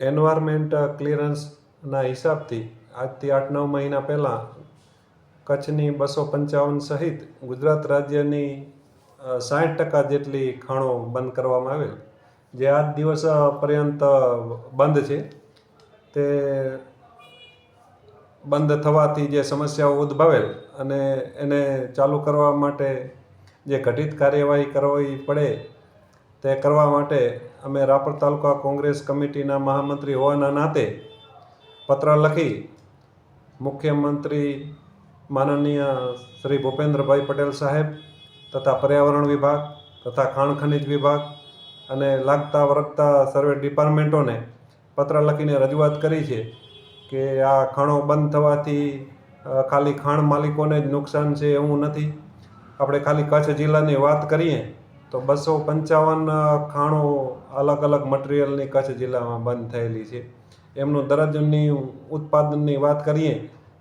Environment ક્લિયરન્સના હિસાબથી આજથી આઠ નવ મહિના પહેલાં કચ્છની બસો પંચાવન સહિત ગુજરાત રાજ્યની સાઠ ટકા જેટલી ખાણો બંધ કરવામાં આવેલ. જે આજ દિવસ પર્યંત બંધ છે. તે બંધ થવાથી જે સમસ્યાઓ ઉદ્ભવેલ અને એને ચાલુ કરવા માટે જે ઘટિત કાર્યવાહી કરવી પડે તે કરવા માટે અમે રાપર તાલુકા કોંગ્રેસ કમિટીના મહામંત્રી હોવાના નાતે પત્ર લખી મુખ્યમંત્રી માનનીય શ્રી ભૂપેન્દ્રભાઈ પટેલ સાહેબ તથા પર્યાવરણ વિભાગ તથા ખાણ ખનિજ વિભાગ અને લાગતા વરગતા સર્વે ડિપાર્ટમેન્ટોને પત્ર લખીને રજૂઆત કરી છે કે આ ખાણો બંધ થવાથી ખાલી ખાણ માલિકોને જ નુકસાન છે એવું નથી. આપણે ખાલી કચ્છ જિલ્લાની વાત કરીએ તો બસો પંચાવન ખાણો અલગ અલગ મટીરિયલની કચ્છ જિલ્લામાં બંધ થયેલી છે. એમનું દરજ્જની ઉત્પાદનની વાત કરીએ,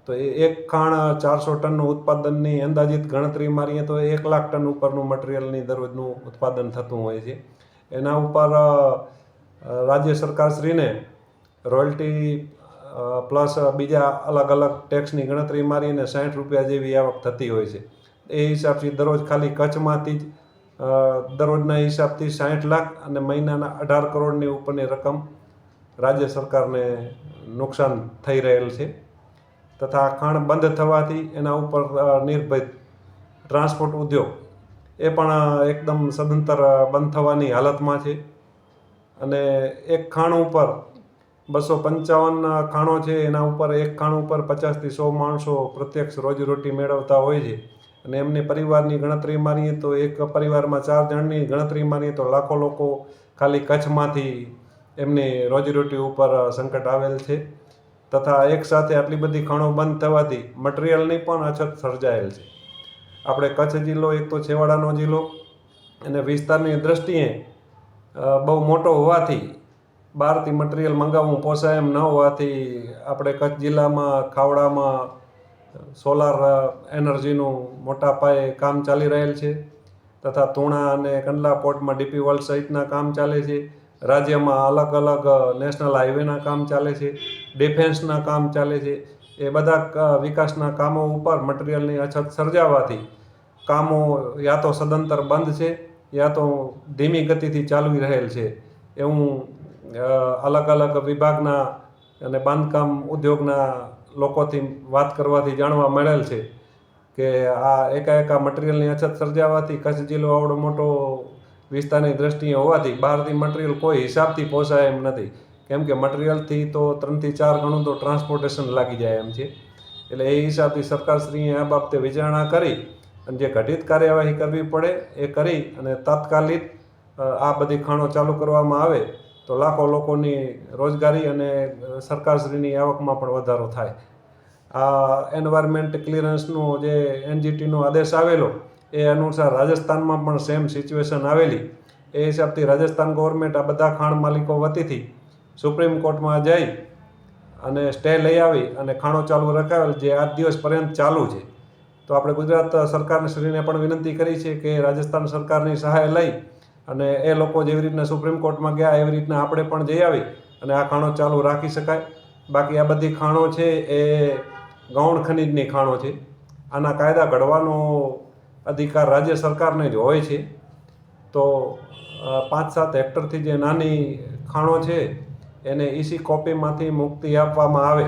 તો એ એક ખાણ ચારસો ટનનું ઉત્પાદનની અંદાજિત ગણતરી મારીએ તો એક લાખ ટન ઉપરનું મટીરિયલની દરરોજનું ઉત્પાદન થતું હોય છે. એના ઉપર રાજ્ય સરકારશ્રીને રોયલ્ટી પ્લસ બીજા અલગ અલગ ટેક્સની ગણતરી મારીને સાઠ રૂપિયા જેવી આવક થતી હોય છે. એ હિસાબથી દરરોજ ખાલી કચ્છમાંથી જ દરરોજના હિસાબથી સાઠ લાખ અને મહિનાના અઢાર કરોડની ઉપરની રકમ રાજ્ય સરકારને નુકસાન થઈ રહેલ છે. તથા ખાણ બંધ થવાથી એના ઉપર નિર્ભય ટ્રાન્સપોર્ટ ઉદ્યોગ એ પણ એકદમ સદંતર બંધ થવાની હાલતમાં છે. અને એક ખાણ ઉપર બસો પંચાવન ખાણો છે. એના ઉપર એક ખાણ ઉપર પચાસથી સો માણસો પ્રત્યક્ષ રોજીરોટી મેળવતા હોય છે. અને એમની પરિવારની ગણતરી મારીએ તો એક પરિવારમાં ચાર જણની ગણતરી મારીએ તો લાખો લોકો ખાલી કચ્છમાંથી એમની રોજીરોટી ઉપર સંકટ આવેલ છે. તથા એક સાથે આટલી બધી ખાણો બંધ થવાથી મટીરિયલની પણ અછત સર્જાયેલ છે. આપણે કચ્છ જિલ્લો, એક તો છેવાડાનો જિલ્લો, અને વિસ્તારની દ્રષ્ટિએ બહુ મોટો હોવાથી, બહારથી મટીરિયલ મંગાવવું પોસાય એમ ન હોવાથી, આપણે કચ્છ જિલ્લામાં, ખાવડામાં સોલાર એનર્જીનું મોટા પાયે કામ ચાલી રહેલ છે, તથા તુણા અને કંડલા પોર્ટમાં ડીપી વર્લ્ડ સહિતના કામ ચાલે છે, રાજ્યમાં અલગ અલગ નેશનલ હાઈવેના કામ ચાલે છે, ડિફેન્સના કામ ચાલે છે, એ બધા વિકાસના કામો ઉપર મટીરિયલની અછત સર્જાવાથી કામો યા તો સદંતર બંધ છે, યા તો ધીમી ગતિથી ચાલી રહેલ છે, એવું અલગ અલગ વિભાગના અને બાંધકામ ઉદ્યોગના લોકોથી વાત કરવાથી જાણવા મળેલ છે કે આ એકાએક આ મટીરિયલની અછત સર્જાવાથી કચ્છ જિલ્લો આવડો મોટો વિસ્તારની દ્રષ્ટિએ હોવાથી બહારથી મટીરિયલ કોઈ હિસાબથી પોસાય એમ નથી. કેમ કે મટીરિયલથી તો ત્રણથી ચાર ગણું તો ટ્રાન્સપોર્ટેશન લાગી જાય એમ છે. એટલે એ હિસાબથી સરકારશ્રીએ આ બાબતે વિચારણા કરી અને જે ઘટિત કાર્યવાહી કરવી પડે એ કરી અને તાત્કાલિક આ બધી ખાણો ચાલુ કરવામાં આવે તો લાખો લોકોની રોજગારી અને સરકારશ્રીની આવકમાં પણ વધારો થાય. આ એન્વાયરમેન્ટ ક્લિયરન્સનો જે એનજીટીનો આદેશ આવેલો, એ અનુસાર રાજસ્થાનમાં પણ સેમ સિચ્યુએશન આવેલી. એ હિસાબથી રાજસ્થાન ગવર્મેન્ટ આ બધા ખાણ માલિકો વતીથી સુપ્રીમ કોર્ટમાં જઈ અને સ્ટે લઈ આવી અને ખાણો ચાલુ રખાવેલ જે આજ દિવસ પર્યંત ચાલુ છે. તો આપણે ગુજરાત સરકારશ્રીને પણ વિનંતી કરી છે કે રાજસ્થાન સરકારની સહાય લઈ અને એ લોકો જેવી રીતના સુપ્રીમ કોર્ટમાં ગયા, એવી રીતના આપણે પણ જઈ આવી અને આ ખાણો ચાલુ રાખી શકાય. બાકી આ બધી ખાણો છે એ ગૌણ ખનિજની ખાણો છે. આના કાયદા ઘડવાનો અધિકાર રાજ્ય સરકારને જ હોય છે. તો પાંચ સાત હેક્ટરથી જે નાની ખાણો છે, એને ઈસી કોપીમાંથી મુક્તિ આપવામાં આવે,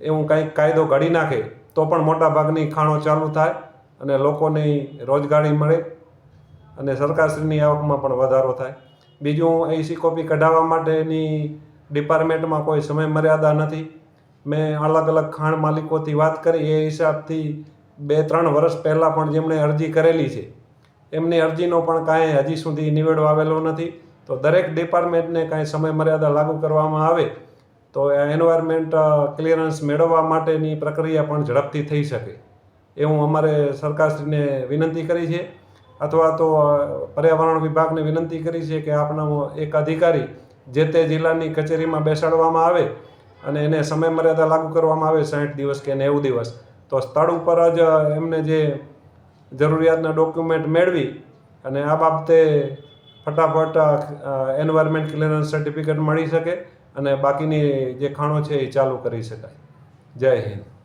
એવું કંઈક કાયદો ઘડી નાખે, તો પણ મોટા ભાગની ખાણો ચાલુ થાય અને લોકોની રોજગારી મળે. અને સરકારશ્રીની આવકમાં પણ વધારો થાય. બીજું એસી કોપી કઢાવવા માટેની ડિપાર્ટમેન્ટમાં કોઈ સમય મર્યાદા નથી. મેં અલગ અલગ ખાણ માલિકોથી વાત કરી, એ હિસાબથી બે ત્રણ વર્ષ પહેલાં પણ જેમણે અરજી કરેલી છે, એમની અરજીનો પણ કાંઈ હજી સુધી નિવેડો આવેલો નથી. તો દરેક ડિપાર્ટમેન્ટને કાંઈ સમય મર્યાદા લાગુ કરવામાં આવે, તો એન્વાયરમેન્ટ ક્લિયરન્સ મેળવવા માટેની પ્રક્રિયા પણ ઝડપથી થઈ શકે. એવું અમારે સરકારશ્રીને વિનંતી કરી છે. અથવા તો પર્યાવરણ વિભાગને વિનંતી કરી છે કે આપણા એક અધિકારી જે તે જિલ્લાની કચેરીમાં બેસાડવામાં આવે અને એને સમય મર્યાદા લાગુ કરવામાં આવે સાઠ દિવસ કે નેવું દિવસ. તો સ્થળ ઉપર જ એમને જે જરૂરિયાતના ડોક્યુમેન્ટ મેળવી અને આ બાબતે ફટાફટ એન્વાયરમેન્ટ ક્લિયરન્સ સર્ટિફિકેટ મળી શકે અને બાકીની જે ખાણો છે એ ચાલુ કરી શકાય. જય હિન્દ.